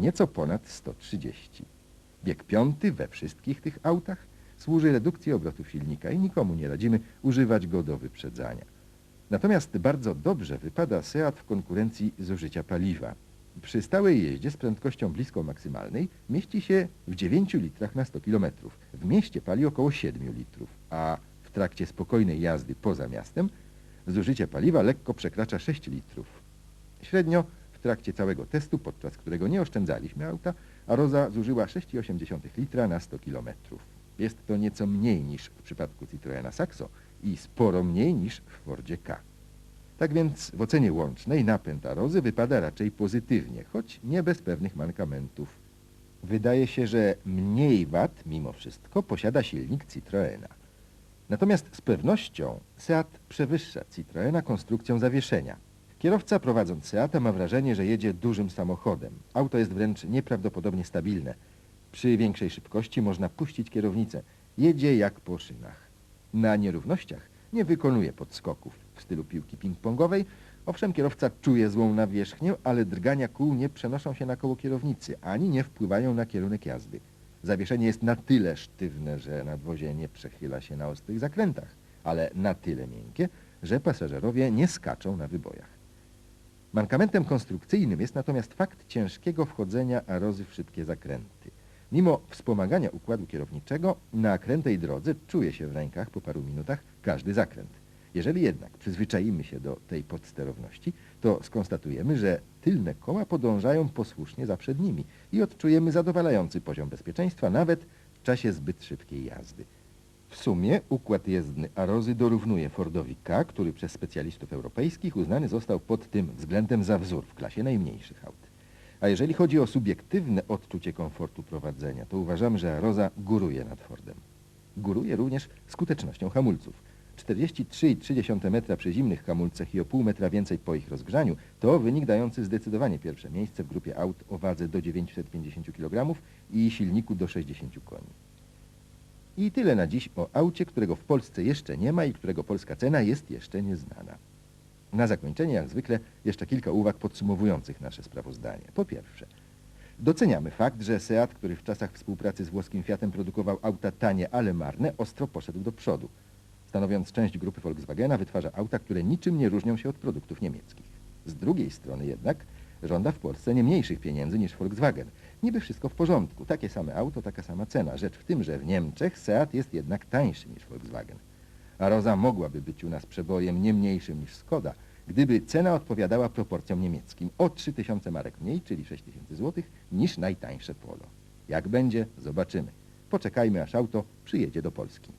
nieco ponad 130. Bieg piąty we wszystkich tych autach służy redukcji obrotów silnika i nikomu nie radzimy używać go do wyprzedzania. Natomiast bardzo dobrze wypada Seat w konkurencji zużycia paliwa. Przy stałej jeździe z prędkością blisko maksymalnej mieści się w 9 litrach na 100 km. W mieście pali około 7 litrów, a w trakcie spokojnej jazdy poza miastem zużycie paliwa lekko przekracza 6 litrów. Średnio trakcie całego testu, podczas którego nie oszczędzaliśmy auta, Aroza zużyła 6,8 litra na 100 km. Jest to nieco mniej niż w przypadku Citroena Saxo i sporo mniej niż w Fordzie K. Tak więc w ocenie łącznej napęd Arozy wypada raczej pozytywnie, choć nie bez pewnych mankamentów. Wydaje się, że mniej wad mimo wszystko posiada silnik Citroena. Natomiast z pewnością Seat przewyższa Citroena konstrukcją zawieszenia. Kierowca prowadząc Seata ma wrażenie, że jedzie dużym samochodem. Auto jest wręcz nieprawdopodobnie stabilne. Przy większej szybkości można puścić kierownicę. Jedzie jak po szynach. Na nierównościach nie wykonuje podskoków w stylu piłki ping-pongowej. Owszem, kierowca czuje złą nawierzchnię, ale drgania kół nie przenoszą się na koło kierownicy, ani nie wpływają na kierunek jazdy. Zawieszenie jest na tyle sztywne, że nadwozie nie przechyla się na ostrych zakrętach, ale na tyle miękkie, że pasażerowie nie skaczą na wybojach. Mankamentem konstrukcyjnym jest natomiast fakt ciężkiego wchodzenia arozy w szybkie zakręty. Mimo wspomagania układu kierowniczego, na krętej drodze czuje się w rękach po paru minutach każdy zakręt. Jeżeli jednak przyzwyczaimy się do tej podsterowności, to skonstatujemy, że tylne koła podążają posłusznie za przednimi i odczujemy zadowalający poziom bezpieczeństwa nawet w czasie zbyt szybkiej jazdy. W sumie układ jezdny Arozy dorównuje Fordowi K, który przez specjalistów europejskich uznany został pod tym względem za wzór w klasie najmniejszych aut. A jeżeli chodzi o subiektywne odczucie komfortu prowadzenia, to uważamy, że Aroza góruje nad Fordem. Góruje również skutecznością hamulców. 43,3 metra przy zimnych hamulcach i o pół metra więcej po ich rozgrzaniu to wynik dający zdecydowanie pierwsze miejsce w grupie aut o wadze do 950 kg i silniku do 60 koni. I tyle na dziś o aucie, którego w Polsce jeszcze nie ma i którego polska cena jest jeszcze nieznana. Na zakończenie, jak zwykle, jeszcze kilka uwag podsumowujących nasze sprawozdanie. Po pierwsze, doceniamy fakt, że Seat, który w czasach współpracy z włoskim Fiatem produkował auta tanie, ale marne, ostro poszedł do przodu. Stanowiąc część grupy Volkswagena, wytwarza auta, które niczym nie różnią się od produktów niemieckich. Z drugiej strony jednak żąda w Polsce nie mniejszych pieniędzy niż Volkswagen. Niby wszystko w porządku, takie same auto, taka sama cena. Rzecz w tym, że w Niemczech Seat jest jednak tańszy niż Volkswagen. A Roza mogłaby być u nas przebojem nie mniejszym niż Skoda, gdyby cena odpowiadała proporcjom niemieckim o 3000 marek mniej, czyli 6000 zł, niż najtańsze Polo. Jak będzie, zobaczymy. Poczekajmy, aż auto przyjedzie do Polski.